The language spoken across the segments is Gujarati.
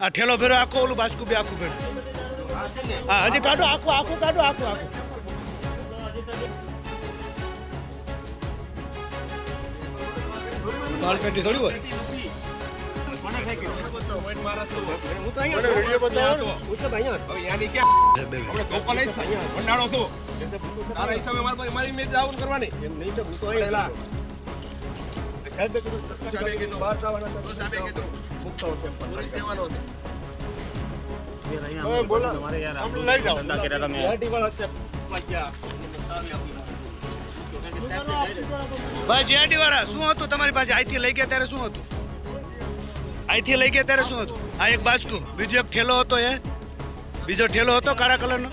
આ ઠેલો ફેરો આખો ઓલું બાસ્કુ બે આખું ફેરો હા હજી કાઢો આખું આખું કાઢો આખું આખું. દાળ પેટી થોડી હોય? શું હતું તમારી પાસે? અહીંથી લઈ ગયા ત્યારે શું હતું? અહીંથી લઈ ગયા ત્યારે શું હતું? આ એક બાસ્કુ, બીજો એક ઠેલો હતો એ. બીજો ઠેલો હતો કાળા કલરનો?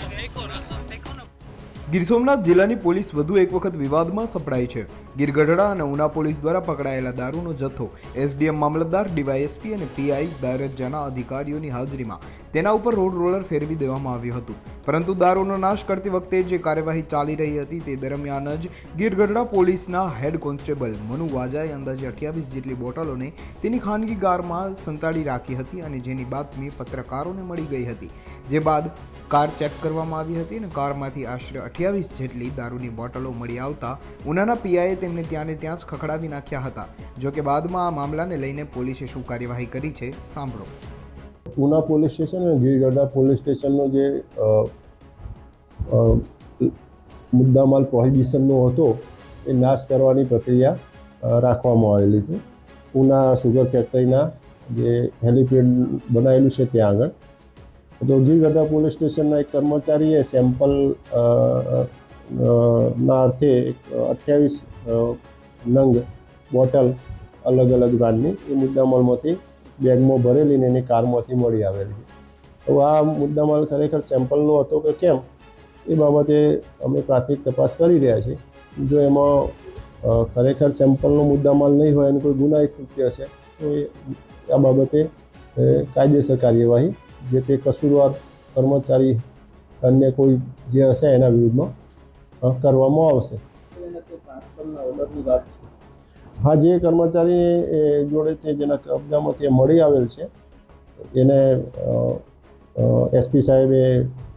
ગીર સોમનાથ જિલ્લાની પોલીસ વધુ એક વખત વિવાદમાં સપડાઈ છે. ગીર ગઢડા અને ઉના પોલીસ દ્વારા પકડાયેલા દારૂનો જથ્થો એસડીએમ મામલતદાર, ડીવાયએસપી અને પીઆઈ દારજ્જાના અધિકારીઓની હાજરીમાં તેના ઉપર રોડ રોલર ફેરવી દેવામાં આવ્યું હતું. પરંતુ દારૂનો નાશ કરતી વખતે જે કાર્યવાહી ચાલી રહી હતી તે દરમિયાન જ ગીરગઢડા પોલીસના હેડ કોન્સ્ટેબલ મનુ વાજાએ અંદાજે અઠ્યાવીસ જેટલી બોટલોને તેની ખાનગી કારમાં સંતાડી રાખી હતી અને જેની બાતમી પત્રકારોને મળી ગઈ હતી. જે બાદ કાર ચેક કરવામાં આવી હતી અને કારમાંથી આશરે અઠ્યાવીસ જેટલી દારૂની બોટલો મળી આવતા ઉનાના પીઆઈએ તેમને ત્યાં ને ત્યાં જ ખખડાવી નાખ્યા હતા. જો કે બાદમાં આ મામલાને લઈને પોલીસે શું કાર્યવાહી કરી છે, સાંભળો. ઉના પોલીસ સ્ટેશન અને ગીરગઢડા પોલીસ સ્ટેશનનો જે મુદ્દામાલ પ્રોહિબિશનનો હતો, એ નાશ કરવાની પ્રક્રિયા રાખવામાં આવેલી છે. ઉના સુગર ફેક્ટરીના જે હેલિપેડ બનાવેલું છે ત્યાં આગળ. તો ગીરગઢડા પોલીસ સ્ટેશનના એક કર્મચારીએ સેમ્પલ ના અર્થે અઠ્યાવીસ નંગ બોટલ અલગ અલગ બ્રાન્ડની એ મુદ્દામાલમાંથી બેગમાં ભરેલી ને એની કારમાંથી મળી આવેલી. તો આ મુદ્દામાલ ખરેખર સેમ્પલનો હતો કે કેમ? એ બાબતે અમે પ્રાથમિક તપાસ કરી રહ્યા છીએ. જો એમાં ખરેખર સેમ્પલનો મુદ્દામાલ નહીં હોય અને કોઈ ગુનાહિત કૃત્ય હશે, તો એ, આ બાબતે કાયદેસર કાર્યવાહી, જે તે કસૂરવાર કર્મચારી અન્ય કોઈ જે હશે એના વિરુદ્ધમાં કરવામાં આવશે. હા જે કર્મચારી એ જોડેથી જેના કબજામાંથી મળી આવેલ છે એને એસપી સાહેબે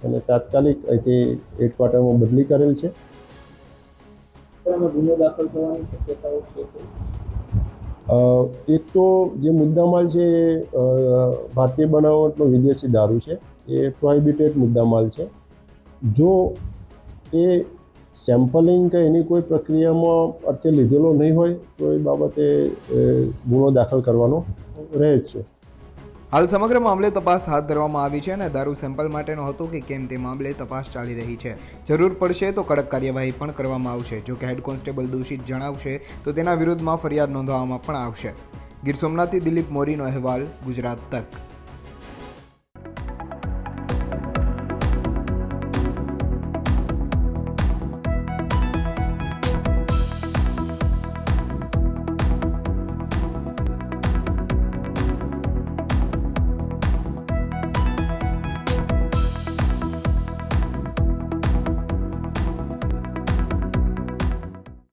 એને તાત્કાલિક અહીંથી હેડક્વાર્ટરમાં બદલી કરેલ છે. એક તો જે મુદ્દામાલ છે એ ભારતીય બનાવટનો વિદેશી દારૂ છે એ પ્રોહિબિટેડ મુદ્દામાલ છે. જો એ સેમ્પલિંગ કે એની કોઈ પ્રક્રિયામાં અર્થે લીધેલો નહીં હોય, તો એ બાબતે ગુનો દાખલ કરવાનો રહે છે. હાલ સમગ્ર મામલે તપાસ હાથ ધરવામાં આવી છે અને દારૂ સેમ્પલ માટેનો હતો કે કેમ તે મામલે તપાસ ચાલી રહી છે. જરૂર પડશે તો કડક કાર્યવાહી પણ કરવામાં આવશે. જો કે હેડ કોન્સ્ટેબલ દોષિત જણાવશે, તો તેના વિરુદ્ધમાં ફરિયાદ નોંધવામાં પણ આવશે. ગીર સોમનાથથી દિલીપ મોરીનો અહેવાલ, ગુજરાત તક.